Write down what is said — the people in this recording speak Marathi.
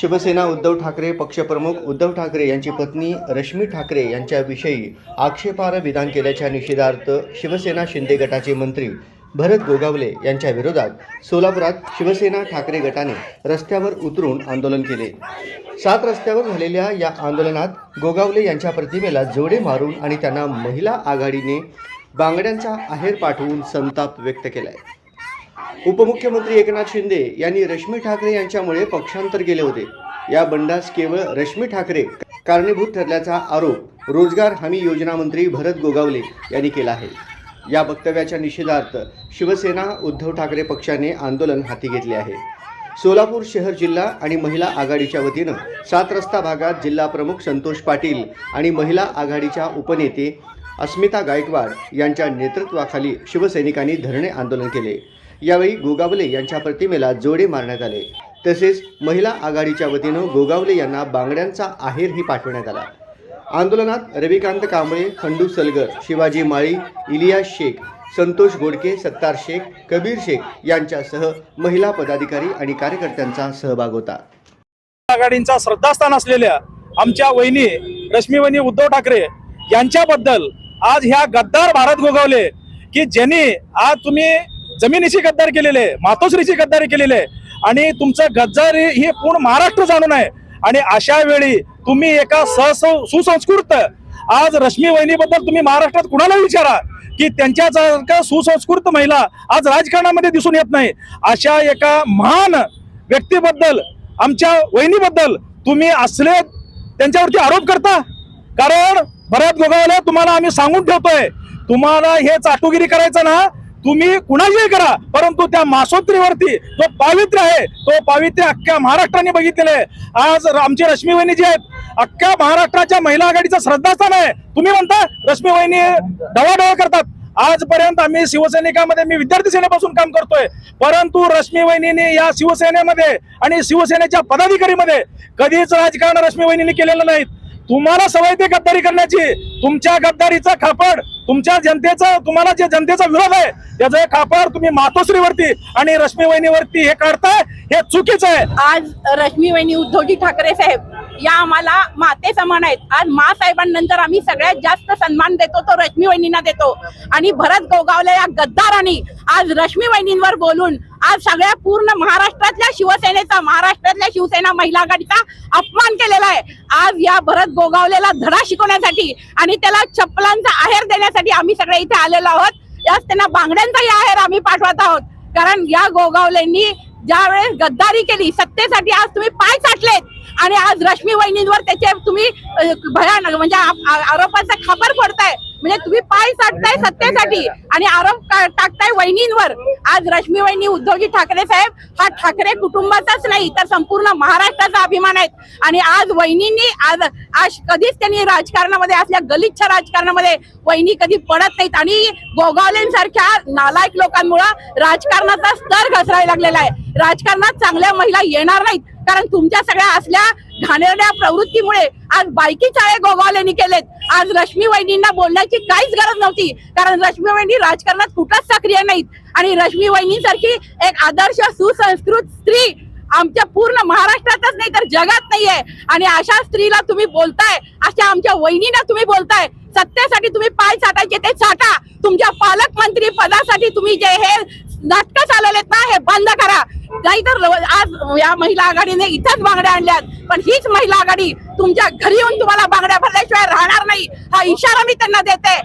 शिवसेना उद्धव ठाकरे पक्षप्रमुख उद्धव ठाकरे यांची पत्नी रश्मी ठाकरे यांच्याविषयी आक्षेपार्ह विधान केल्याच्या निषेधार्थ शिवसेना शिंदे गटाचे मंत्री भरत गोगावले यांच्या विरोधात सोलापुरात शिवसेना ठाकरे गटाने रस्त्यावर उतरून आंदोलन केले. सात रस्त्यावर झालेल्या या आंदोलनात गोगावले यांच्या प्रतिमेला जोडे मारून आणि त्यांना महिला आघाडीने बांगड्यांचा आहेर पाठवून संताप व्यक्त केला आहे उपमुख्यमंत्री एकनाथ शिंदे यांनी रश्मी ठाकरे यांच्यामुळे पक्षांतर केले होते. या बंडास केवळ रश्मी ठाकरे कारणीभूत ठरल्याचा आरोप रोजगार हमी योजना मंत्री भरत गोगावले यांनी केला आहे. या वक्तव्याच्या निषेधार्थ शिवसेना उद्धव ठाकरे पक्षाने आंदोलन हाती घेतले आहे. सोलापूर शहर जिल्हा आणि महिला आघाडीच्या वतीनं सात रस्ता भागात जिल्हा प्रमुख संतोष पाटील आणि महिला आघाडीच्या उपनेते अस्मिता गायकवाड यांच्या नेतृत्वाखाली शिवसैनिकांनी धरणे आंदोलन केले. यावेळी गोगावले यांच्या प्रतिमेला जोडे मारण्यात आले. तसेच महिला आघाडीच्या वतीनं गोगावले यांना बांगड्यांचा आहेरही पाठवण्यात आला. आंदोलनात रविकांत कांबळे खंडू सलगर शिवाजी माळी इलियास शेख संतोष गोडके सत्तार शेख कबीर शेख यांच्यासह महिला पदाधिकारी आणि कार्यकर्त्यांचा सहभाग होता. आघाडींचा श्रद्धास्थान असलेल्या आमच्या वहिनी रश्मी वहिनी उद्धव ठाकरे यांच्याबद्दल आज ह्या गद्दार भारत गोगावले की ज्यांनी आज तुम्ही जमिनीची गद्दारी केलेले मातोश्रीची गद्दारी केलेली आहे. आणि तुमचं गद्दारी हे पूर्ण महाराष्ट्र जाणून आहे. आणि अशा वेळी तुम्ही एका सहस सुसंस्कृत आज रश्मी वहिनीबद्दल तुम्ही महाराष्ट्रात कुणाला विचारा की त्यांच्यासारख्या सुसंस्कृत महिला आज राजकारणामध्ये दिसून येत नाही. अशा एका महान व्यक्तीबद्दल आमच्या वहिनीबद्दल तुम्ही असले त्यांच्यावरती आरोप करता? कारण भरत गोगावले तुम्हाला आम्ही सांगून ठेवतोय. तुम्हाला हे चाटुगिरी करायचं ना तुम्ही कुणाशी करा परंतु त्या मासोत्रीवरती जो पावित्र्य आहे तो पावित्र्य अख्ख्या महाराष्ट्राने बघितलेलं आहे. आज आमची रश्मी वहिनी जी आहेत अख्ख्या महाराष्ट्राच्या महिला आघाडीचं श्रद्धास्थान आहे. तुम्ही म्हणता रश्मी वहिनी डवाडवा करतात. आजपर्यंत आम्ही शिवसैनिकामध्ये मी विद्यार्थी सेनेपासून काम करतोय. परंतु रश्मी वहिनीने या शिवसेनेमध्ये आणि शिवसेनेच्या पदाधिकारीमध्ये कधीच राजकारण रश्मी वहिनीने केलेलं नाही तुम्हाला सवय ते गद्दारी करण्याची. तुमच्या गद्दारीचा खापड तुमच्या जनतेचा तुम्हाला जे जनतेचा विरोध आहे त्याचं खापड तुम्ही मातोश्रीवरती आणि रश्मी वहिनीवरती हे काढताय हे चुकीचं आहे. आज रश्मी वहिनी उद्धवजी ठाकरे साहेब या आम्हाला माते समान आहेत. आज मा साहेबांनंतर आम्ही सगळ्यात जास्त सन्मान देतो तो रश्मी वहिनींना देतो. आणि भरत गोगावले या गद्दारांनी आज रश्मी वहिनींवर बोलून आज सगळ्या पूर्ण महाराष्ट्रातल्या शिवसेनेचा महाराष्ट्रातल्या शिवसेना महिला आघाडीचा अपमान केलेला आहे. आज या भरत गोगावलेला धडा शिकवण्यासाठी आणि त्याला चप्पलांचा आहेर देण्यासाठी आम्ही सगळे इथे आलेलो आहोत. आज त्यांना बांगड्यांचाही आहेर आम्ही पाठवत आहोत. कारण या गोगावलेंनी ज्या वेळेस गद्दारी केली सत्तेसाठी आज तुम्ही पाय चाटलेत. आणि आज रश्मी वहिनींवर त्याचे तुम्ही भयानक म्हणजे आरोपांचा आरोपाचा खापर फोडताय. म्हणजे तुम्ही पाय चाटताय सत्तेसाठी आणि आरोप टाकताय वहिनींवर. आज रश्मी वहिनी उद्धवजी ठाकरे साहेब हा ठाकरे कुटुंबाचाच नाही तर संपूर्ण महाराष्ट्राचा अभिमान आहेत. आणि आज वहिनींनी आज आज कधीच त्यांनी राजकारणामध्ये असल्या गलिच्छ राजकारणामध्ये वहिनी कधी पडत नाहीत. आणि गोगावलेंसारख्या नालायक लोकांमुळं राजकारणाचा स्तर घसरायला लागलेला आहे. राजकारणात चांगल्या महिला येणार नाहीत. कारण तुमच्या सगळ्या असल्या घाणेरड्या प्रवृत्तीमुळे आज बायकी चाळे गोगावलेनी केलेत. आज रश्मी वहिनींना बोलण्याची काहीच गरज नव्हती. कारण रश्मी वहिनी राजकारणात कुठलाच सक्रिय नाहीत. आणि रश्मी वहिनीसारखी एक आदर्श सुसंस्कृत स्त्री आमच्या पूर्ण महाराष्ट्रातच नाही तर जगात नाहीये. आणि अशा स्त्रीला तुम्ही बोलताय अशा आमच्या वहिनीला तुम्ही बोलताय सत्तेसाठी तुम्ही पाय चाटायचे ते चाटा तुमच्या पालकमंत्री पदासाठी तुम्ही जे हे नाटकं चालवलेत ना हे बंद करा. नाहीतर आज या महिला आघाडीने इथंच बांगड्या आणल्यात. पण हीच महिला आघाडी तुमच्या घरी येऊन तुम्हाला बांगड्या भरल्याशिवाय राहणार नाही. हा इशारा मी त्यांना देते.